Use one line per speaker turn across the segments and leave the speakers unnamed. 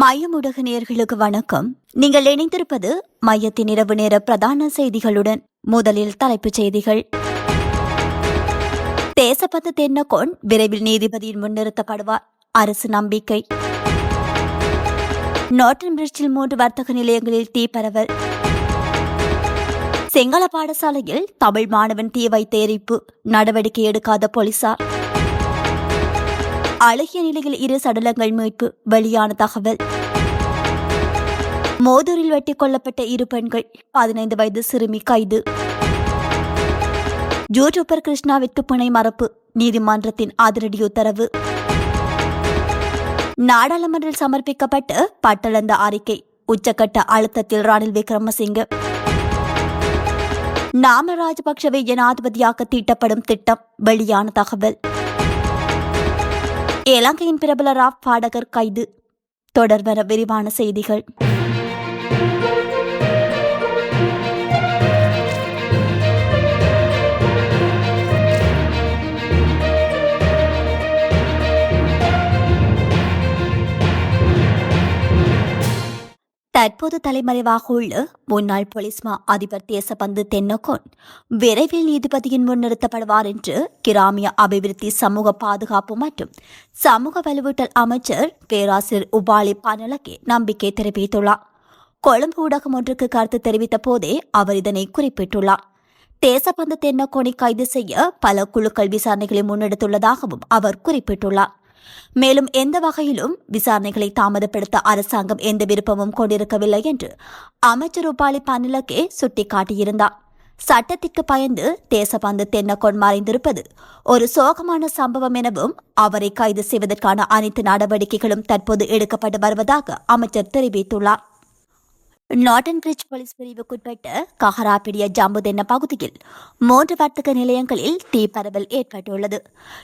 மயமுடக நேர்களுக்கு வணக்கம். நீங்கள் இணைந்திருப்பது மையத்தின் இரவு நேர பிரதான செய்திகளுடன் முதலில் தலைப்புச் செய்திகள். தேசப்பத்து தென்னகோன் விரைவில் நீதிபதியின் முன்னிறுத்தப்படுவார். அரசு நம்பிக்கை. நோட்டன் பிரிட்ஜில் மூன்று வர்த்தக நிலையங்களில் தீ பரவல். சிங்கள பாடசாலையில் தமிழ் மாணவன் தீ வைத்து எரிப்பு. நடவடிக்கை எடுக்காத போலீசார். அழகிய நிலையில் இரு சடலங்கள் மீட்பு வெளியான தகவல். மோதூரில் வெட்டிக் கொல்லப்பட்ட இரு பெண்கள் பதினைந்து வயது சிறுமி கைது. யூடியூபர் கிருஷ்ணாவிற்கு பிணை மறப்பு நீதிமன்றத்தின் அதிரடி உத்தரவு. நாடாளுமன்றில் சமர்ப்பிக்கப்பட்ட பட்டளந்த அறிக்கை உச்சக்கட்ட அழுத்தத்தில் ரணில் விக்ரமசிங்க. நாம ராஜபக்சவை ஜனாதிபதியாக தீட்டப்படும் திட்டம் வெளியான தகவல். இலங்கையின் பிரபல ராப் பாடகர் கைது. தொடர்வர விரிவான செய்திகள். தற்போது தலைமறைவாக உள்ள முன்னாள் போலீஸ் மா அதிபர் தேசபந்து தென்னகோன் விரைவில் நீதிபதியின் முன் நிறுத்தப்படுவார் என்று கிராமிய அபிவிருத்தி சமூக பாதுகாப்பு மற்றும் சமூக வலுவூட்டல் அமைச்சர் பேராசிரியர் உபாலி பனலகே நம்பிக்கை தெரிவித்துள்ளார். கொழும்பு ஊடகம் ஒன்றுக்கு கருத்து தெரிவித்த போதே அவர் இதனை குறிப்பிட்டுள்ளார். தேசபந்து தென்னகோனை கைது செய்ய பல குழுக்கள் விசாரணைகளை முன்னெடுத்துள்ளதாகவும் அவர் குறிப்பிட்டுள்ளார். மேலும் எந்த வகையிலும் விசாரணைகளை தாமதப்படுத்த அரசாங்கம் எந்த விருப்பமும் கொண்டிருக்கவில்லை என்று அமைச்சர் உபாலி பனிலக்கே சுட்டிக்காட்டியிருந்தார். சட்டத்திற்கு பயந்து தேசபந்து தென்னகொன் மறைந்திருப்பது ஒரு சோகமான சம்பவம் எனவும் அவரை கைது செய்வதற்கான அனைத்து நடவடிக்கைகளும் தற்போது எடுக்கப்பட்டு வருவதாக அமைச்சர் தெரிவித்துள்ளார். நாட்டன் பிரிட்ஜ் போலீஸ் பிரிவுக்குட்பட்ட கஹராப்பிடிய ஜம்புதென்ன பகுதியில் மூன்று வர்த்தக நிலையங்களில் தீ பரவல் ஏற்பட்டுள்ளது.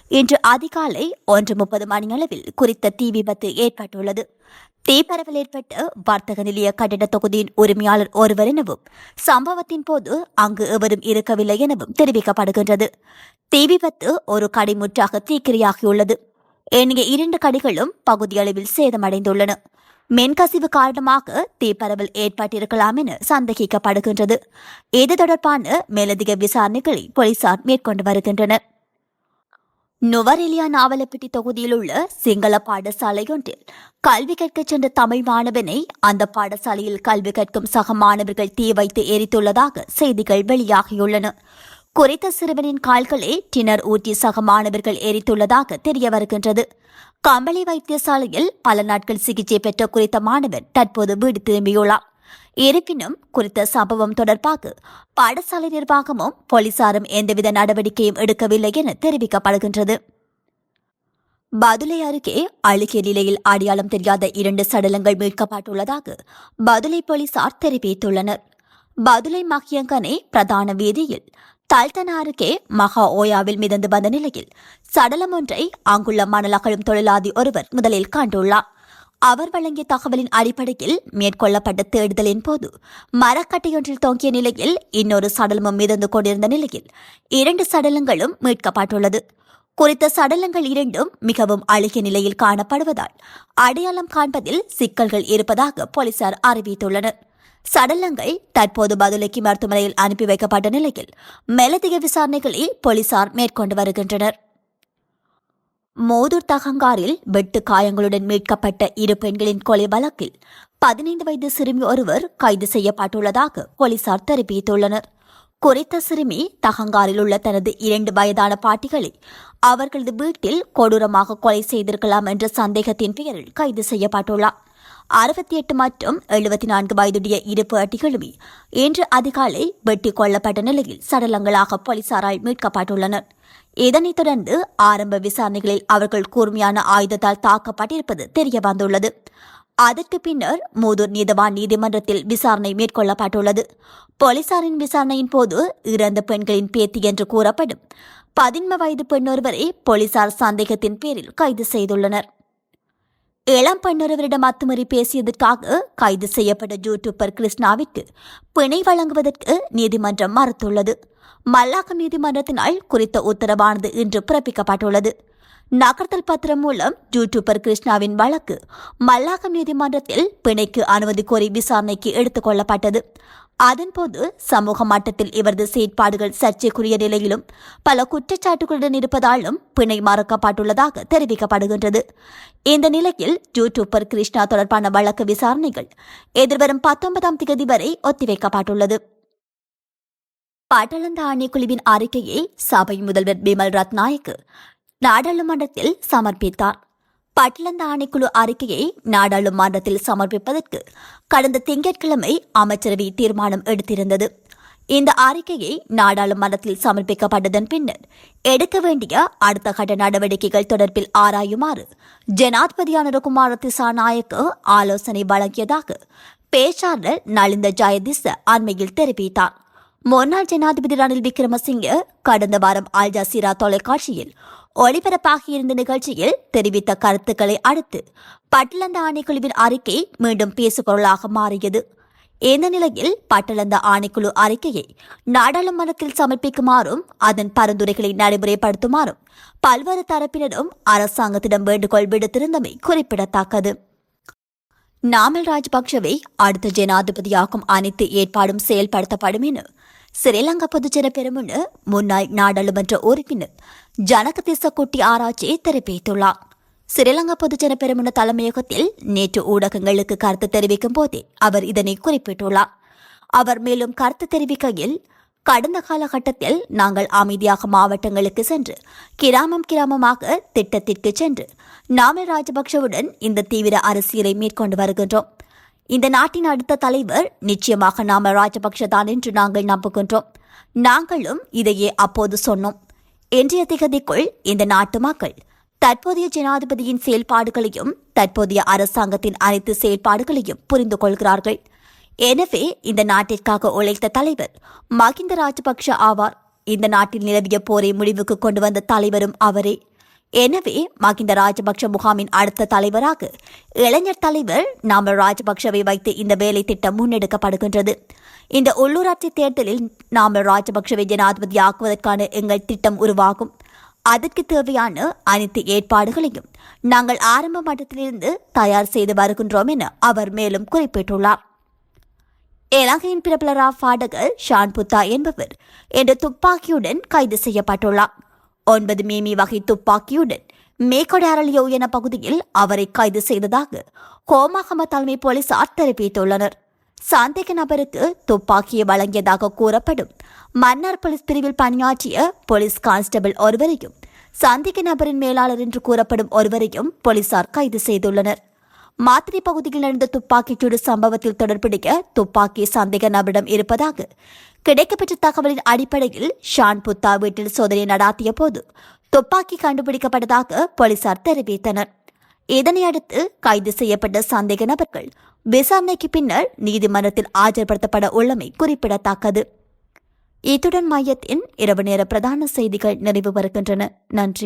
இன்று அதிகாலை ஒன்று முப்பது மணியளவில் குறித்த தீ விபத்து ஏற்பட்டுள்ளது. தீ பரவல் ஏற்பட்ட வர்த்தக நிலைய கட்டிட தொகுதியின் உரிமையாளர் ஒருவர் எனவும் சம்பவத்தின் போது அங்கு எவரும் இருக்கவில்லை எனவும் தெரிவிக்கப்படுகின்றது. தீ விபத்து ஒரு கடைமுற்றாக தீக்கிரையாகியுள்ளது. ஏனைய இரண்டு கடைகளும் பகுதியளவில் சேதமடைந்துள்ளன. மென்கசிவு காரணமாக தீப்பரவல் ஏற்பட்டிருக்கலாம் என சந்தேகிக்கப்படுகின்றது. இது தொடர்பான மேலதிக விசாரணைகளை போலீசார் மேற்கொண்டு வருகின்றனர். நுவரெலியா நாவலப்பட்டி தொகுதியில் உள்ள சிங்கள பாடசாலை ஒன்றில் கல்வி கற்கச் சென்ற தமிழ் மாணவனை அந்த பாடசாலையில் கல்வி கற்கும் சக மாணவர்கள் தீ வைத்து எரித்துள்ளதாக செய்திகள் வெளியாகியுள்ளன. குறித்த சிறுவனின் கால்களை டினர் ஊற்றி சக மாணவர்கள் எரித்துள்ளதாக தெரிய வருகின்றது கம்பளி வைத்தியசாலையில் பல நாட்கள் சிகிச்சை பெற்ற குறித்த மாணவன் தற்போது வீடு திரும்பியுள்ளார். இருப்பினும் குறித்த சம்பவம் தொடர்பாக பாடசாலை நிர்வாகமும் போலீசாரும் எந்தவித நடவடிக்கையும் எடுக்கவில்லை என தெரிவிக்கப்படுகின்றது. பதுளை அருகே அழுகிய நிலையில் அடையாளம் தெரியாத இரண்டு சடலங்கள் மீட்கப்பட்டுள்ளதாக பதுளை போலீசார் தெரிவித்துள்ளனர். பதுளை மகியங்கனை பிரதான வீதியில் தல்தன அருகே மகா ஓயாவில் மிதந்து வந்த நிலையில் சடலம் ஒன்றை அங்குள்ள மணலகழும் தொழிலாதி ஒருவர் முதலில் கண்டுள்ளார். அவர் வழங்கிய தகவலின் அடிப்படையில் மேற்கொள்ளப்பட்ட தேடுதலின் போது மரக்கட்டையொன்றில் தொங்கிய நிலையில் இன்னொரு சடலமும் மிதந்து கொண்டிருந்த நிலையில் இரண்டு சடலங்களும் மீட்கப்பட்டுள்ளது. குறித்த சடலங்கள் இரண்டும் மிகவும் அழுகிய நிலையில் காணப்படுவதால் அடையாளம் காண்பதில் சிக்கல்கள் இருப்பதாக போலீசார் அறிவித்துள்ளனர். சடலங்கள் தற்போது பதுளைக்கு மருத்துவமனையில் அனுப்பி வைக்கப்பட்ட நிலையில் மேலதிக விசாரணைகளை போலீசார் மேற்கொண்டு வருகின்றனர். மோதூர் தகங்காரில் வெட்டு காயங்களுடன் மீட்கப்பட்ட இரு பெண்களின் கொலை வழக்கில் பதினைந்து வயது சிறுமி ஒருவர் கைது செய்யப்பட்டுள்ளதாக போலீசார் தெரிவித்துள்ளனர். குறித்த சிறுமி தகங்காரில் உள்ள தனது இரண்டு வயதான பாட்டிகளை அவர்களது வீட்டில் கொடூரமாக கொலை செய்திருக்கலாம் என்ற சந்தேகத்தின் பெயரில் கைது செய்யப்பட்டுள்ளார். அறுபத்தி எட்டு மற்றும் எழுபத்தி நான்கு வயதுடைய இரு பேட்டிகளுமே இன்று அதிகாலை வெட்டி கொல்லப்பட்ட நிலையில் சடலங்களாக போலீசாரால் மீட்கப்பட்டுள்ளனர். இதனைத் தொடர்ந்து ஆரம்ப விசாரணைகளில் அவர்கள் கூர்மையான ஆயுதத்தால் தாக்கப்பட்டிருப்பது தெரிய வந்துள்ளது அதற்கு பின்னர் மூதூர் நீதவான் நீதிமன்றத்தில் விசாரணை மேற்கொள்ளப்பட்டுள்ளது. போலீசாரின் விசாரணையின் போது இறந்த பெண்களின் பேத்தி என்று கூறப்படும் பதின்ம வயது பெண்ணொருவரை போலீசார் சந்தேகத்தின் பேரில் கைது செய்துள்ளனர். ஏழாம் பன்னொருவரிடம் அத்துமீறி பேசியதற்காக கைது செய்யப்பட்ட யூடியூபர் கிருஷ்ணாவிற்கு பிணை வழங்குவதற்கு நீதிமன்றம் மறுத்துள்ளது. மல்லாக்கம் நீதிமன்றத்தினால் குறித்த உத்தரவானது இன்று பிறப்பிக்கப்பட்டுள்ளது. நகர்த்தல் பத்திரம் மூலம் யூடியூபர் கிருஷ்ணாவின் வழக்கு மல்லாகம் நீதிமன்றத்தில் பிணைக்கு அனுமதி கோரி விசாரணைக்கு எடுத்துக் கொள்ளப்பட்டது. அதன்போது சமூக மட்டத்தில் இவரது செயற்பாடுகள் சர்ச்சைக்குரிய நிலையிலும் பல குற்றச்சாட்டுகளுடன் இருப்பதாலும் பிணை மறக்கப்பட்டுள்ளதாக தெரிவிக்கப்படுகின்றது. இந்த நிலையில் யூடியூபர் கிருஷ்ணா தொடர்பான வழக்கு விசாரணைகள் எதிர்வரும் பத்தொன்பதாம் தேதி வரை ஒத்திவைக்கப்பட்டுள்ளது. பட்டளந்த ஆணைக்குழுவின் அறிக்கையை சபை முதல்வர் பிமல் ரத்நாயக்கு நாடாளுமன்றத்தில் சமர்ப்பித்தார். பட்டளந்த ஆணைக்குழு அறிக்கையை நாடாளுமன்றத்தில் சமர்ப்பிப்பதற்கு கடந்த திங்கட்கிழமை அமைச்சரவை தீர்மானம் எடுத்திருந்தது. இந்த அறிக்கையை நாடாளுமன்றத்தில் சமர்ப்பிக்கப்பட்டதன் பின்னர் எடுக்க வேண்டிய அடுத்த கட்ட நடவடிக்கைகள் தொடர்பில் ஆராயுமாறு ஜனாதிபதியான குமார திசாநாயக்கு ஆலோசனை வழங்கியதாக பேச்சாளர் நலிந்த ஜெயதிச அண்மையில் தெரிவித்தார். முன்னாள் ஜனாதிபதி ரணில் விக்ரமசிங்க கடந்த வாரம் அல் ஜசீரா தொலைக்காட்சியில் ஒளிபரப்பாகியிருந்த நிகழ்ச்சியில் தெரிவித்த கருத்துக்களை அடுத்து பட்டலந்த ஆணைக்குழுவின் அறிக்கை மீண்டும் பேசுபொருளாக மாறியது. இந்த நிலையில் பட்டளந்த ஆணைக்குழு அறிக்கையை நாடாளுமன்றத்தில் சமர்ப்பிக்குமாறும் அதன் பரிந்துரைகளை நடைமுறைப்படுத்துமாறும் பல்வேறு தரப்பினரும் அரசாங்கத்திடம் வேண்டுகோள் விடுத்திருந்தமை குறிப்பிடத்தக்கது. நாமல் ராஜபக்சவை அடுத்த ஜனாதிபதியாகும் அனைத்து ஏற்பாடும் செயல்படுத்தப்படும் என ஸ்ரீலங்கா பொதுஜன பெருமுன்னு முன்னாள் நாடாளுமன்ற உறுப்பினர் ஜனக திசக்குட்டி ஆராய்ச்சி தெரிவித்துள்ளார் ஸ்ரீலங்கா பொதுஜன பெருமுன தலைமையகத்தில் நேற்று ஊடகங்களுக்கு கருத்து தெரிவிக்கும் போதே அவர் இதனை குறிப்பிட்டுள்ளார். அவர் மேலும் கருத்து தெரிவிக்கையில் கடந்த காலகட்டத்தில் நாங்கள் அமைதியாக மாவட்டங்களுக்கு சென்று கிராமம் கிராமமாக திட்டத்திற்கு சென்று நாமல் ராஜபக்சவுடன் இந்த தீவிர அரசியலை மேற்கொண்டு வருகின்றோம். இந்த நாட்டின் அடுத்த தலைவர் நிச்சயமாக நாம ராஜபக்ஷ தான் என்று நாங்கள் நம்புகின்றோம். நாங்களும் இதையே அப்போது சொன்னோம். இன்றைய திகதிக்குள் இந்த நாட்டு மக்கள் தற்போதைய ஜனாதிபதியின் செயல்பாடுகளையும் தற்போதைய அரசாங்கத்தின் அனைத்து செயல்பாடுகளையும் புரிந்து கொள்கிறார்கள். எனவே இந்த நாட்டிற்காக உழைத்த தலைவர் மகிந்த ராஜபக்ஷ ஆவார். இந்த நாட்டில் நிலவிய போரை முடிவுக்கு கொண்டு வந்த தலைவரும் அவரே. எனவே மகிந்த ராஜபக்ஷ முகாமின் அடுத்த தலைவராக இளைஞர் தலைவர் நாம ராஜபக்ஷவை வைத்து இந்த வேலை திட்டம் முன்னெடுக்கப்படுகின்றது. இந்த உள்ளூராட்சி தேர்தலில் நாம ராஜபக்ஷவை ஜனாதிபதி ஆக்குவதற்கான எங்கள் திட்டம் உருவாகும். அதற்கு தேவையான அனைத்து ஏற்பாடுகளையும் நாங்கள் ஆரம்ப மட்டத்திலிருந்து தயார் செய்து வருகின்றோம் என அவர் மேலும் குறிப்பிட்டுள்ளார். இலங்கையின் பிரபல பாடகர் ஷான் புத்தா என்பவர் என்ற துப்பாக்கியுடன் கைது செய்யப்பட்டுள்ளார். ஒன்பது மீமி வகை துப்பாக்கியுடன் மேக்கொடாரலியோ என பகுதியில் அவரை கைது செய்ததாக ஹோமாகம தலைமை போலீசார் தெரிவித்துள்ளனர். சந்தேக நபருக்கு துப்பாக்கியை வழங்கியதாக கூறப்படும் மன்னார் போலீஸ் பிரிவில் பணியாற்றிய போலீஸ் கான்ஸ்டபிள் ஒருவரையும் சந்தேக நபரின் மேலாளர் என்று கூறப்படும் ஒருவரையும் போலீசார் கைது செய்துள்ளனர். மாத்திரை பகுதியில் நடந்த துப்பாக்கிச்சூடு சம்பவத்தில் தொடர்புடைய துப்பாக்கி சந்தேக நபரிடம் இருப்பதாக கிடைக்கப்பெற்ற தகவலின் அடிப்படையில் ஷான் புத்தா வீட்டில் சோதனை நடாத்திய போது துப்பாக்கி கண்டுபிடிக்கப்பட்டதாக போலீசார் தெரிவித்தனர். இதனையடுத்து கைது செய்யப்பட்ட சந்தேக நபர்கள் விசாரணைக்கு பின்னர் நீதிமன்றத்தில் ஆஜர்படுத்தப்பட உள்ளமை குறிப்பிடத்தக்கது. இத்துடன் மையத்தின் இரவு நேர பிரதான செய்திகள் நிறைவு வருகின்றன நன்றி.